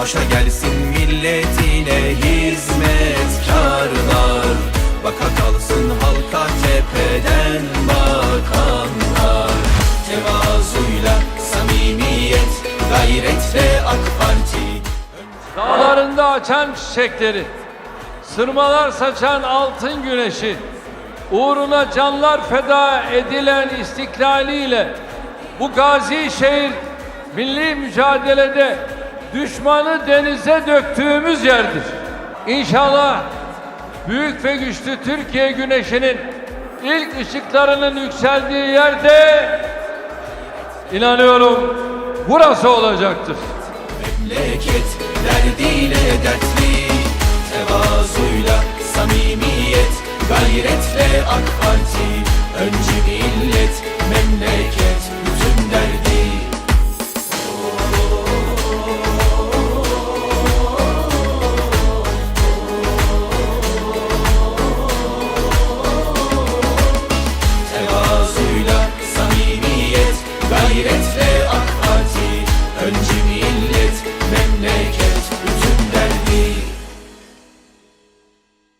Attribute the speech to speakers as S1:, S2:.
S1: Başa gelsin milletine hizmetkarlar. Baka kalsın halka tepeden bakanlar. Tevazuyla samimiyet gayretle AK Parti.
S2: Dağlarında açan çiçekleri, sırmalar saçan altın güneşi, uğruna canlar feda edilen istiklaliyle bu gazi şehir milli mücadelede düşmanı denize döktüğümüz yerdir. İnşallah büyük ve güçlü Türkiye güneşinin ilk ışıklarının yükseldiği yerde inanıyorum burası olacaktır.
S1: Memleket derdiyle dertli Tevazuyla